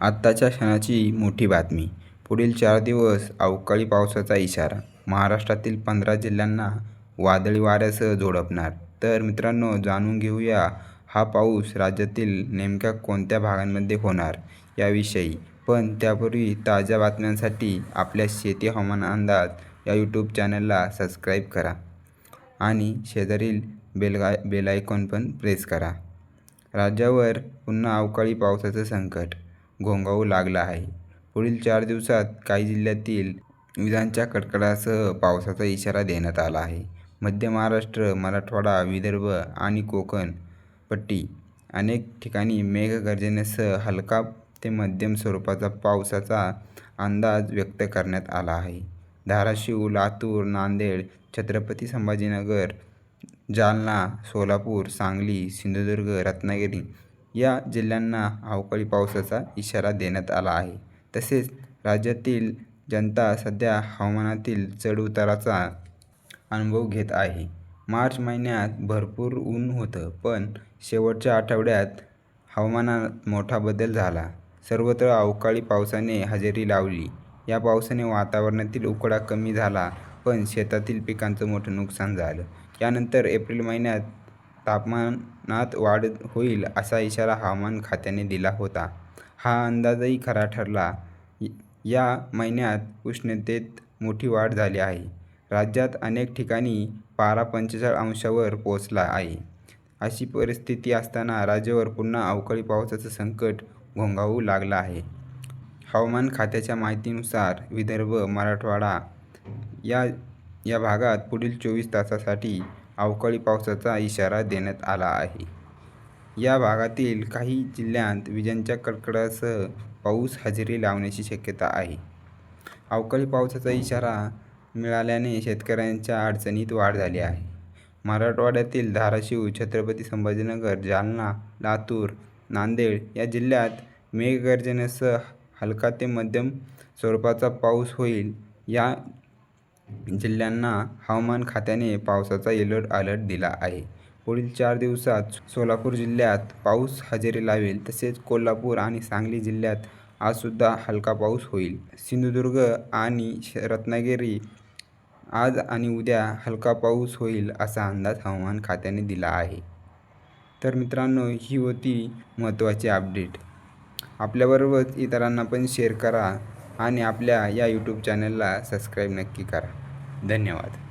आत्ताच्या क्षणाची मोठी बातमी. पुढील चार दिवस अवकाळी पावसाचा इशारा. महाराष्ट्रातील पंधरा जिल्ह्यांना वादळी वाऱ्यासह झोडपणार. तर मित्रांनो जाणून घेऊया हा पाऊस राज्यातील नेमक्या कोणत्या भागांमध्ये होणार याविषयी. पण त्यापूर्वी ताज्या बातम्यांसाठी आपल्या शेती हवामान अंदाज या यूट्यूब चॅनलला सबस्क्राईब करा आणि शेजारील बेलगा बेलायकॉन पण प्रेस करा. राज्यावर पुन्हा अवकाळी पावसाचं संकट घोंगावू लागला आहे. पुढील चार दिवसात काही जिल्ह्यातील विजांच्या कडकडासह पावसाचा इशारा देण्यात आला आहे. मध्य महाराष्ट्र मराठवाडा विदर्भ आणि कोकण पट्टी अनेक ठिकाणी मेघगर्जनेसह हलका ते मध्यम स्वरूपाचा पावसाचा अंदाज व्यक्त करण्यात आला आहे. धाराशिव लातूर नांदेड छत्रपती संभाजीनगर जालना सोलापूर सांगली सिंधुदुर्ग रत्नागिरी या जिल्ह्यांना अवकाळी पावसाचा इशारा देण्यात आला आहे. तसेच राज्यातील जनता सध्या हवामानातील चढउताराचा अनुभव घेत आहे. मार्च महिन्यात भरपूर ऊन होतं पण शेवटच्या आठवड्यात हवामानात मोठा बदल झाला. सर्वत्र अवकाळी पावसाने हजेरी लावली. या पावसाने वातावरणातील उकडा कमी झाला पण शेतातील पिकांचं मोठं नुकसान झालं. यानंतर एप्रिल महिन्यात तापमानात वाढ होईल असा इशारा हवामान खात्याने दिला होता. हा अंदाजही खरा ठरला. या महिन्यात उष्णतेत मोठी वाढ झाली आहे. राज्यात अनेक ठिकाणी पारा पंचेचाळीस अंशावर पोहोचला आहे. अशी परिस्थिती असताना राज्यावर पुन्हा अवकाळी पावसाचं संकट घोंगावू लागलं आहे. हवामान खात्याच्या माहितीनुसार विदर्भ मराठवाडा या या भागात पुढील चोवीस तासासाठी अवकाळी पावसाचा इशारा देण्यात आला आहे. या भागातील काही जिल्ह्यांत विजांच्या कडकडासह पाऊस हजेरी लावण्याची शक्यता आहे. अवकाळी पावसाचा इशारा मिळाल्याने शेतकऱ्यांच्या अडचणीत वाढ झाली आहे. मराठवाड्यातील धाराशिव छत्रपती संभाजीनगर जालना लातूर नांदेड या जिल्ह्यात मेघगर्जनेसह हलका ते मध्यम स्वरूपाचा पाऊस होईल या जिल्ह्यांना हवामान खात्याने पावसाचा येलो अलर्ट दिला आहे. पुढील चार दिवसात सोलापूर जिल्ह्यात पाऊस हजेरी लावेल तसेच कोल्हापूर आणि सांगली जिल्ह्यात आजसुद्धा हलका पाऊस होईल. सिंधुदुर्ग आणि रत्नागिरी आज आणि उद्या हलका पाऊस होईल असा अंदाज हवामान खात्याने दिला आहे. तर मित्रांनो ही होती महत्त्वाची अपडेट आपल्याबरोबर इतरांना पण शेअर करा. आणि आपल्या या यूट्यूब चॅनलला सबस्क्राईब नक्की करा. धन्यवाद.